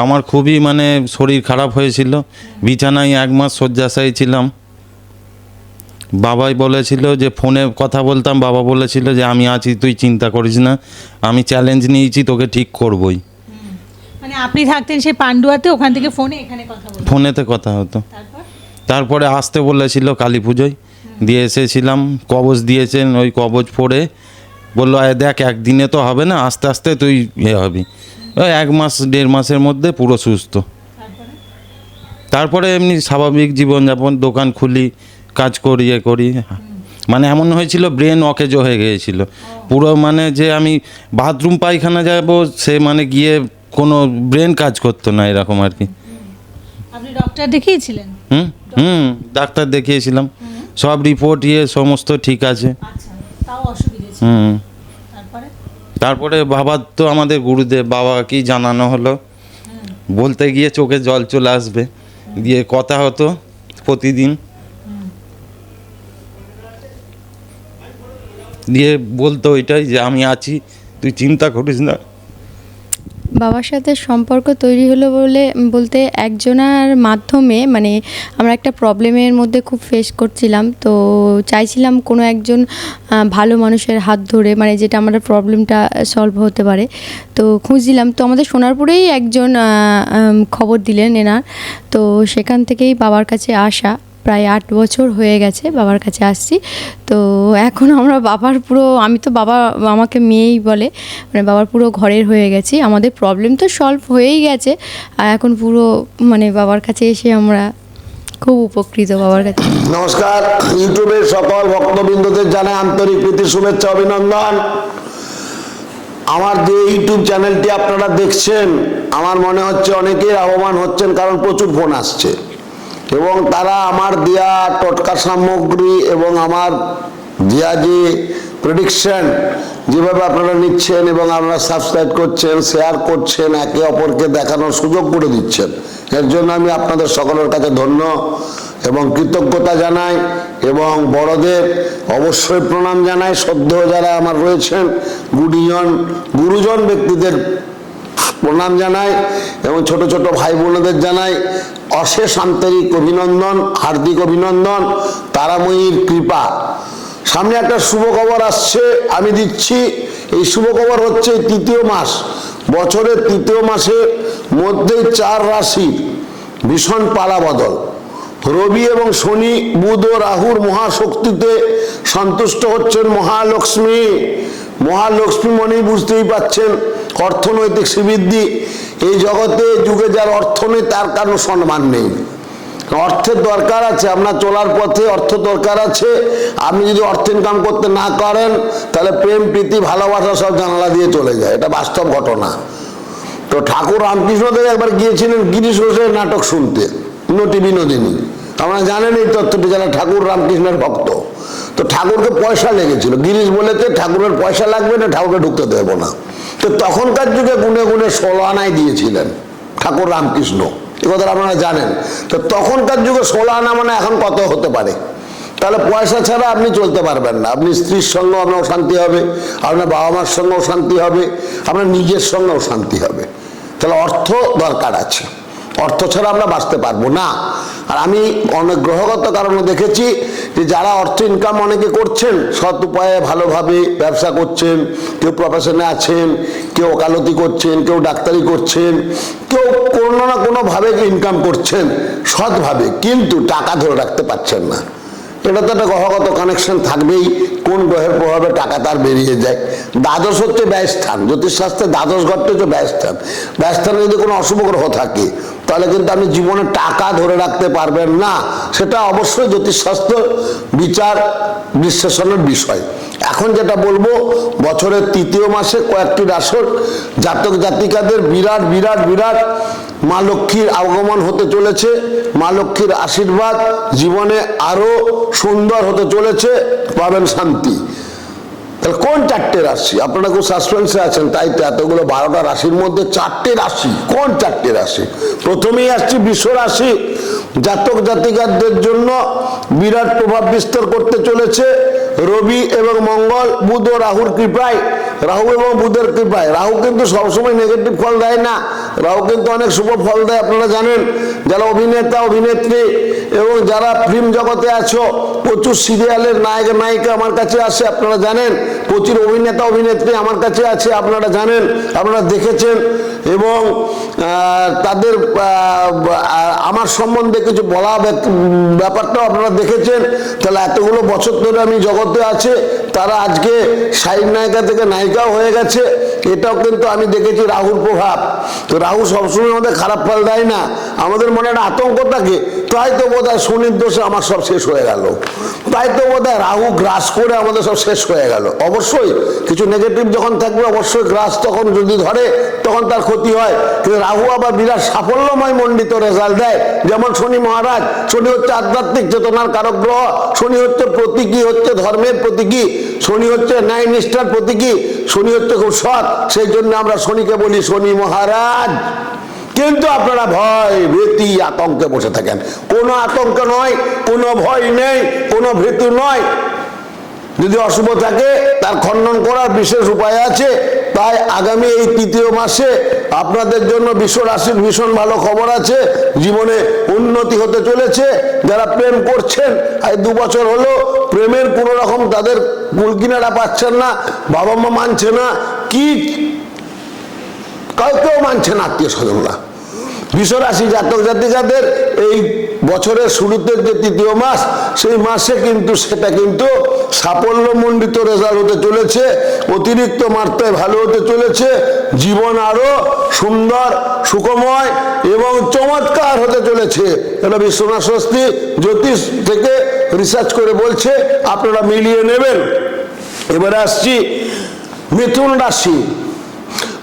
আমার খুবই মানে শরীর খারাপ হয়েছিল। বিছানায় এক মাস শয্যাশায়ী ছিলাম। বাবাই বলেছিল যে ফোনে কথা বলতাম বাবা বলেছিল যে আমি আছি তুই চিন্তা করিস না। আমি চ্যালেঞ্জ নিয়েছি তোকে ঠিক করবই। মানে আপনি থাকতেন সেই পান্ডুয়াতে ওখান থেকে ফোনে এখানে কথা ফোনেতে কথা হতো। তারপরে? আসতে বলেছিল কালী পুজোয়। দিয়ে এসেছিলাম কবচ দিয়েছেন ওই কবচ পরে। বলল "আয় দেখ একদিনে তো হবে না আস্তে আস্তে তুই ইয়ে হবি। ওই এক মাস দেড় মাসের মধ্যে পুরো সুস্থ। তারপরে? এমনি স্বাভাবিক জীবনযাপন দোকান খুলি কাজ করি এ করি। মানে এমন হয়েছিল ব্রেন অকেজো হয়ে গিয়েছিল। পুরো মানে যে আমি বাথরুম পায়খানা যাব সে মানে গিয়ে কোনো ব্রেন কাজ করতো না এরকম আর কি। আপনি ডক্টর দেখিয়েছিলেন? হুম হুম ডাক্তার দেখিয়েছিলাম। সব রিপোর্ট ইয়ে সমস্ত ঠিক আছে। আচ্ছা হুম। তারপরে বাবার তো আমাদের গুরুদেব বাবাকেই জানানো হলো? বলতে গিয়ে চোখে জল চলে আসবে। দিয়ে কথা হতো প্রতিদিন। দিয়ে বলতো ওইটাই যে, আমি আছি, তুই চিন্তা করিস না। বাবার সাথে সম্পর্ক তৈরি হলো বলে, বলতে একজনার মাধ্যমে মানে আমরা একটা প্রবলেমের মধ্যে খুব ফেস করছিলাম। তো চাইছিলাম কোনো একজন ভালো মানুষের হাত ধরে মানে যেটা আমাদের প্রবলেমটা সলভ হতে পারে। তো খুঁজছিলাম। তো আমাদের সোনারপুরেই একজন খবর দিলেন এনার। তো সেখান থেকেই বাবার কাছে আসা। প্রায় আট বছর হয়ে গেছে বাবার কাছে আসছি। তো এখন আমরা বাবার পুরো, আমি তো বাবা, আমাকে মেয়েই বলে মানে বাবার পুরো ঘরের হয়ে গেছি। আমাদের প্রবলেম তো সলভ হয়েই গেছে। আর এখন পুরো মানে বাবার কাছে এসে আমরা খুব উপকৃত বাবার কাছে। নমস্কার। ইউটিউবের সকল ভক্তবৃন্দদের জানাই আন্তরিক প্রীতি, শুভেচ্ছা, অভিনন্দন। আমার যে ইউটিউব চ্যানেলটি আপনারা দেখছেন, আমার মনে হচ্ছে অনেকেই লাভবান হচ্ছেন কারণ প্রচুর ফোন আসছে। এবং তারা আমার দেয়া টোটকা সামগ্রী এবং আমার দেয়া যে প্রেডিকশন যেভাবে আপনারা নিচ্ছেন এবং আপনারা সাবস্ক্রাইব করছেন শেয়ার করছেন, একে অপরকে দেখানোর সুযোগ করে দিচ্ছেন। এর জন্য আমি আপনাদের সকলের কাছে ধন্য এবং কৃতজ্ঞতা জানাই এবং বড়দের অবশ্যই প্রণাম জানাই। সদ্য যারা আমার রয়েছেন গুরুজন গুরুজন ব্যক্তিদের প্রণাম জানাই এবং ছোট ছোট ভাই বোনদের জানাই অশেষ আন্তরিক অভিনন্দন, হার্দিক অভিনন্দন, তারাময়ীর কৃপা। সামনে একটা শুভ খবর আসছে, আমি দিচ্ছি। এই শুভ খবর হচ্ছে তৃতীয় মাস। বছরের তৃতীয় মাসের মধ্যেই চার রাশি ভীষণ পালা বদল রবি এবং শনি বুধ ও রাহুর মহাশক্তিতে সন্তুষ্ট হচ্ছেন মহালক্ষ্মী। মহালক্ষ্মী মনেই বুঝতেই পাচ্ছেন অর্থনৈতিক শ্রীবৃদ্ধি এই জগতে যুগে যার অর্থ নেই, তার কারণ সম্মান নেই। অর্থের দরকার আছে আপনার চলার পথে অর্থ দরকার আছে। আপনি যদি অর্থ ইনকাম করতে না করেন, তাহলে প্রেম, প্রীতি, ভালোবাসা সব জানালা দিয়ে চলে যায়। এটা বাস্তব ঘটনা। তো ঠাকুর রামকৃষ্ণদেব একবার গিয়েছিলেন গিরিশ ঘোষের নাটক শুনতে নটি বিনোদিনী আপনারা জানেন এই তথ্যটি, যারা ঠাকুর রামকৃষ্ণের ভক্ত। তো ঠাকুরকে পয়সা লেগেছিল। গিরিশ বলেছে ঠাকুরের পয়সা লাগবে না, ঠাকুরকে ঢুকতে দেবো না। তো তখনকার যুগে গুনে গুনে ষোলো আনায় দিয়েছিলেন ঠাকুর রামকৃষ্ণ। এ কথাটা আপনারা জানেন। তো তখনকার যুগে ষোলো আনা মানে এখন কত হতে পারে? তাহলে পয়সা ছাড়া আপনি চলতে পারবেন না। আপনি স্ত্রীর সঙ্গেও আপনার শান্তি হবে, আপনার বাবা মার সঙ্গেও শান্তি হবে, আপনার নিজের সঙ্গেও শান্তি হবে। তাহলে অর্থ দরকার আছে। অর্থ ছাড়া আমরা বাঁচতে পারব না। আর আমি অনেক গ্রহগত কারণে দেখেছি যে যারা অর্থ ইনকাম অনেকে করছেন, সৎ উপায়ে ভালোভাবে ব্যবসা করছেন, কেউ প্রফেশনে আছেন, কেউ ওকালতি করছেন, কেউ ডাক্তারি করছেন, কেউ কোনো না কোনোভাবে ইনকাম করছেন, সৎভাবে, কিন্তু টাকা ধরে রাখতে পারছেন না। এটা তো একটা গ্রহগত কানেকশন থাকবেই, কোন গ্রহের প্রভাবে টাকা তার বেরিয়ে যায়। দ্বাদশ হচ্ছে ব্যয়স্থান, জ্যোতিষশাস্ত্রে দ্বাদশ ঘরটা হচ্ছে ব্যয়স্থান। ব্যয়স্থানে যদি কোনো অশুভ গ্রহ থাকে তাহলে কিন্তু আপনি জীবনে টাকা ধরে রাখতে পারবেন না। সেটা অবশ্যই জ্যোতিষশাস্ত্র বিচার বিশ্লেষণের বিষয়। এখন যেটা বলব, বছরের তৃতীয় মাসে কয়েকটি রাসর জাতক জাতিকাদের বিরাট বিরাট বিরাট মা লক্ষ্মীর আগমন হতে চলেছে। মা লক্ষ্মীর আশীর্বাদ জীবনে আরও সুন্দর হতে চলেছে। পাবেন শান্তি। তাহলে কোন চারটে রাশি? আপনারা খুব সাসপেন্সে আছেন, তাই তো এতগুলো বারোটা রাশির মধ্যে চারটে রাশি। কোন চারটে রাশি? প্রথমেই আসছি বিশ্ব রাশি। জাতক জাতিকারদের জন্য বিরাট প্রভাব বিস্তার করতে চলেছে। রবি এবং মঙ্গল, বুধ ও রাহুর কৃপায়, রাহু এবং বুধের কৃপায়। রাহু কিন্তু সবসময় নেগেটিভ ফল দেয় না। রাহু কিন্তু অনেক শুভ ফল দেয়, আপনারা জানেন। যারা অভিনেতা, অভিনেত্রী এবং যারা ফিল্ম জগতে আছো, প্রচুর সিরিয়ালের নায়ক, নায়িকা আমার কাছে আসে, আপনারা জানেন। প্রচুর অভিনেতা, অভিনেত্রী আমার কাছে আছে, আপনারা জানেন, আপনারা দেখেছেন, এবং তাদের আমার সম্বন্ধে কিছু বলা ব্যাপারটাও আপনারা দেখেছেন। তাহলে এতগুলো বছর ধরে আমি জগতে আছে, তারা আজকে সাইড নায়িকা থেকে নায়িকাও হয়ে গেছে, এটাও কিন্তু আমি দেখেছি রাহুর প্রভাব। তো রাহু সবসময় আমাদের খারাপ ফল দেয় না, আমাদের মনে একটা আতঙ্ক থাকে তাই তো বোধ হয় শনির দোষে আমার সব শেষ হয়ে গেল। তাই তো বোধ হয় রাহু গ্রাস করে আমাদের সব শেষ হয়ে গেল। অবশ্যই কিছু নেগেটিভ যখন থাকবে, অবশ্যই গ্রাস তখন যদি ধরে, তখন তার ক্ষতি হয়। কিন্তু রাহু আবার বিরাট সাফল্যময় মণ্ডিত রেজাল্ট দেয়। যেমন শনি মহারাজ, শনি হচ্ছে আধ্যাত্মিক চেতনার কারক গ্রহ, শনি হচ্ছে প্রতীকী, হচ্ছে ধর্মের প্রতীকী, শনি হচ্ছে ন্যায় নিষ্ঠার প্রতীকী, শনি হচ্ছে খুব সৎ, সেই জন্য আমরা শনিকে বলি শনি মহারাজ। কিন্তু আপনারা ভয়, ভীতি, আতঙ্কে বসে থাকেন। কোনো আতঙ্ক নয়, কোনো ভয় নেই, কোনো ভীতি নয়। যদি অশুভ থাকে, তার খণ্ডন করার বিশেষ উপায় আছে। তাই আগামী এই তৃতীয় মাসে আপনাদের জন্য বিশ্ব রাশির ভীষণ ভালো খবর আছে। জীবনে উন্নতি হতে চলেছে। যারা প্রেম করছেন এই দু বছর হলো, প্রেমের কোনো রকম তাদের কুলকিনারা পাচ্ছেন না বাবা মা মানছে না, কি কাউকেও মানছে না আত্মীয় স্বজনরা বিশ্বরাশি জাতক জাতিকাদের এই বছরের শুরুতে যে তৃতীয় মাস, সেই মাসে কিন্তু সেটা কিন্তু সাফল্যমণ্ডিত রেজাল্ট হতে চলেছে, অতিরিক্ত মাত্রায় ভালো হতে চলেছে, জীবন আরও সুন্দর, সুখময় এবং চমৎকার হতে চলেছে। এটা বিশ্বনাথ স্বস্তি জ্যোতিষ থেকে রিসার্চ করে বলছে, আপনারা মিলিয়ে নেবেন। এবারে আসছি মিথুন রাশি।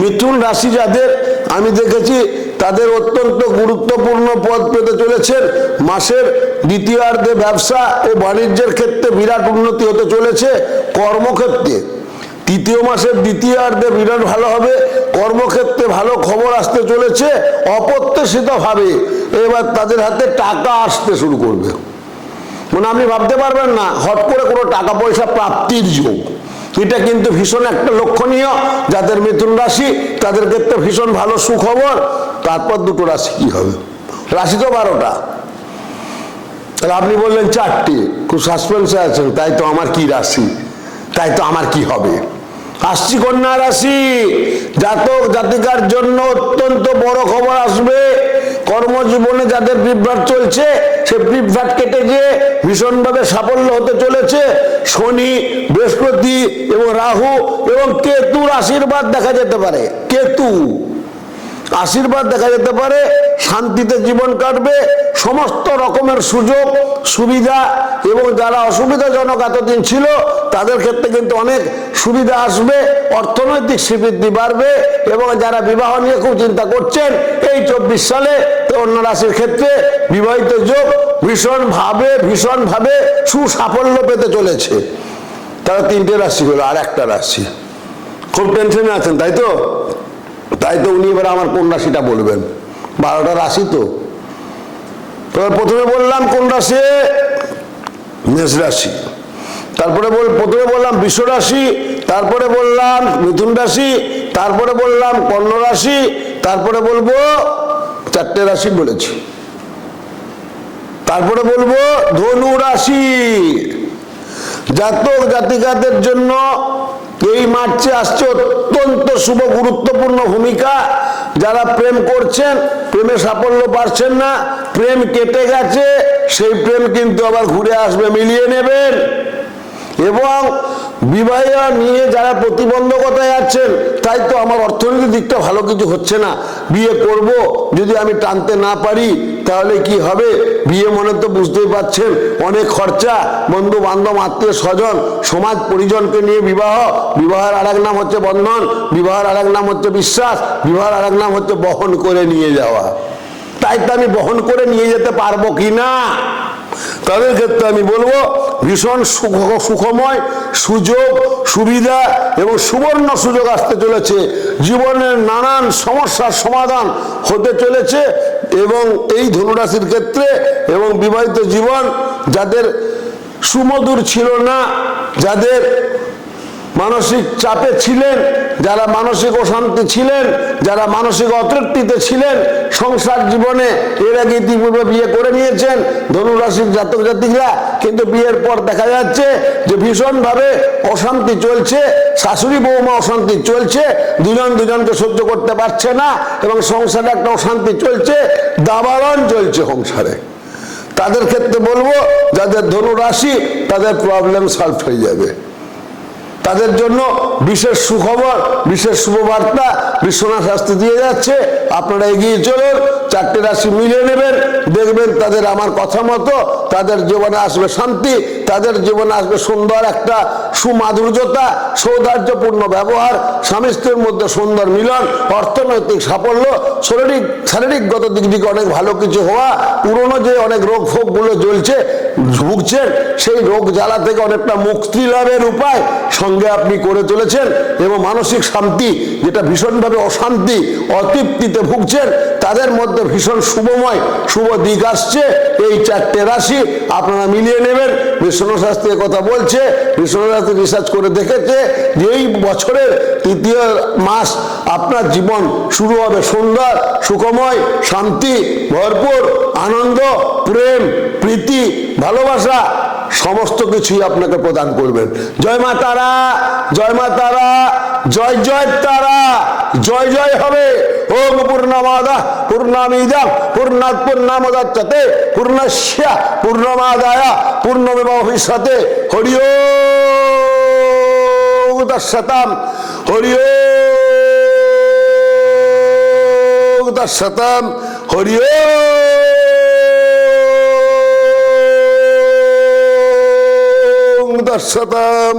মিথুন রাশি যাদের আমি দেখেছি তাদের অত্যন্ত গুরুত্বপূর্ণ পদ পেতে চলেছেন। মাসের দ্বিতীয়ার্ধে ব্যবসা ও বাণিজ্যের ক্ষেত্রে বিরাট উন্নতি হতে চলেছে কর্মক্ষেত্রে। তৃতীয় মাসের দ্বিতীয়ার্ধে বিরাট ভালো হবে, কর্মক্ষেত্রে ভালো খবর আসতে চলেছে অপ্রত্যাশিতভাবে। এবার তাদের হাতে টাকা আসতে শুরু করবে। মানে আপনি ভাবতে পারবেন না, হট করে কোনো টাকা পয়সা প্রাপ্তির যোগ। এটা কিন্তু ভীষণ একটা লক্ষণীয়। যাদের মিথুন রাশি, তাদের ক্ষেত্রে ভীষণ ভালো সুখবর। তারপর দুটো রাশি কি হবে? রাশি তো বারোটা। তাহলে আপনি বললেন চারটি, খুব সাসপেন্সে আছেন, তাই তো আমার কি রাশি? তাই তো আমার কি হবে? আসছি কন্যা রাশি, জাতক জাতিকার জন্য অত্যন্ত বড় খবর আসবে। কর্মজীবনে যাদের বিভ্রাট চলছে, সে বিভ্রাট কেটে গিয়ে ভীষণভাবে সাফল্য হতে চলেছে। শনি, বৃহস্পতি এবং রাহু এবং কেতুর আশীর্বাদ দেখা যেতে পারে। কেতু। আশীর্বাদ দেখা যেতে পারে, শান্তিতে জীবন কাটবে, সমস্ত রকমের সুযোগ, সুবিধা এবং যারা অসুবিধাজনক এতদিন ছিল, তাদের ক্ষেত্রে কিন্তু অনেক সুবিধা আসবে, অর্থনৈতিক শ্রীবৃদ্ধি বাড়বে এবং যারা বিবাহ নিয়ে খুব চিন্তা করছেন, এই চব্বিশ সালে অন্য রাশির ক্ষেত্রে বিবাহিত যোগ ভীষণভাবে ভীষণভাবে সুসাফল্য পেতে চলেছে। তারা তিনটে রাশি হলো আর একটা রাশি। খুব টেনশনে আছেন, তাই তো? তাই তো উনি এবার আমার কোন রাশিটা বলবেন। বারোটা রাশি তো। প্রথমে বললাম কোন রাশি মেষ রাশি। তারপরে বল প্রথমে বললাম বিশ্ব রাশি, তারপরে বললাম মিথুন রাশি, তারপরে বললাম কর্ণ রাশি, তারপরে বলব চারটে রাশি বলেছি। তারপরে বলব ধনু রাশি। জাতক জাতিকাদের জন্য এই মার্চে আসছে অত্যন্ত শুভ গুরুত্বপূর্ণ ভূমিকা। যারা প্রেম করছেন, প্রেমে সাফল্য পারছেন না, প্রেম কেটে গেছে, সেই প্রেম কিন্তু আবার ঘুরে আসবে, মিলিয়ে নেবেন। এবং বিবাহ নিয়ে যারা প্রতিবন্ধকতায় আছেন, তাই তো আমার অর্থনৈতিক দিকটা ভালো কিছু হচ্ছে না। বিয়ে করব, যদি আমি টানতে না পারি, তাহলে কি হবে? বিয়ে মনে তো বুঝতেই পারছেন অনেক খরচা। বন্ধু বান্ধব আত্মীয় স্বজন সমাজ পরিজনকে নিয়ে বিবাহ। বিবাহের আরেক নাম হচ্ছে বন্ধন, বিবাহের আরেক নাম হচ্ছে বিশ্বাস, বিবাহের আরেক নাম হচ্ছে বহন করে নিয়ে যাওয়া। তাই তো আমি বহন করে নিয়ে যেতে পারব কি না? তাদের ক্ষেত্রে আমি বলব, ভীষণ সুখ, সুখময় সুযোগ, সুবিধা এবং সুবর্ণ সুযোগ আসতে চলেছে। জীবনের নানান সমস্যার সমাধান হতে চলেছে এবং এই ধনুরাশির ক্ষেত্রে এবং বিবাহিত জীবন যাদের সুমধুর ছিল না, যাদের মানসিক চাপে ছিলেন, যারা মানসিক অশান্তি ছিলেন, যারা মানসিক অতৃপ্তিতে ছিলেন, সংসার জীবনে এর আগে ইতিপূর্বে বিয়ে করে নিয়েছেন ধনুরাশির জাতক জাতিকরা কিন্তু বিয়ের পর দেখা যাচ্ছে যে ভীষণভাবে অশান্তি চলছে, শাশুড়ি বৌমা অশান্তি চলছে, দুজন দুজনকে সহ্য করতে পারছে না এবং সংসারে একটা অশান্তি চলছে দাবারণ চলছে সংসারে। তাদের ক্ষেত্রে বলব, যাদের ধনু রাশি তাদের প্রবলেম সলভ হয়ে যাবে। তাদের জন্য বিশেষ সুখবর, বিশেষ শুভবার্তা বিশ্বনাথ শাস্ত্রী দিয়ে যাচ্ছে। আপনারা এগিয়ে চলুন, চারটে রাশি মিলিয়ে নেবেন, দেখবেন তাদের আমার কথা মতো তাদের জীবনে আসবে শান্তি, তাদের জীবনে আসবে সুন্দর একটা সুমাধুর্যতা সৌন্দর্যপূর্ণ ব্যবহার, স্বামী স্ত্রীর মধ্যে সুন্দর মিলন, অর্থনৈতিক সাফল্য, শারীরিক শারীরিকগত দিক থেকে অনেক ভালো কিছু হওয়া, পুরনো যে অনেক রোগ ফোগগুলো জ্বলছে ভুগছেন, সেই রোগ জ্বালা থেকে অনেকটা মুক্তি লাভের উপায় সঙ্গে আপনি করে চলেছেন এবং মানসিক শান্তি, যেটা ভীষণভাবে অশান্তি, অতৃপ্তিতে ভুগছেন, তাদের মধ্যে ভীষণ শুভময়, শুভ দিক আসছে। এই চারটে রাশি আপনারা মিলিয়ে নেবেন। বিষ্ণু শাস্ত্রী কথা বলছে, বিষ্ণু শাস্ত্রী রিসার্চ করে দেখেছে যে এই বছরের তৃতীয় মাস আপনার জীবন শুরু হবে সুন্দর, সুখময়, শান্তি, ভরপুর, আনন্দ, প্রেম প্রীতি, ভালোবাসা, সমস্ত কিছুই আপনাকে প্রদান করবেন। জয় মা তারা, জয় মা তারা, জয় জয় তারা, জয় জয় হবে। ওম পূর্ণমাদা, পূর্ণামিদা, পূর্ণাৎ পূর্ণামদাচ্যতে পূর্ণস্য পূর্ণমাদায় পূর্ণমেব ভবিষ্যতে হরি ওম দশতাম হরি ওম দশতাম হরি ওম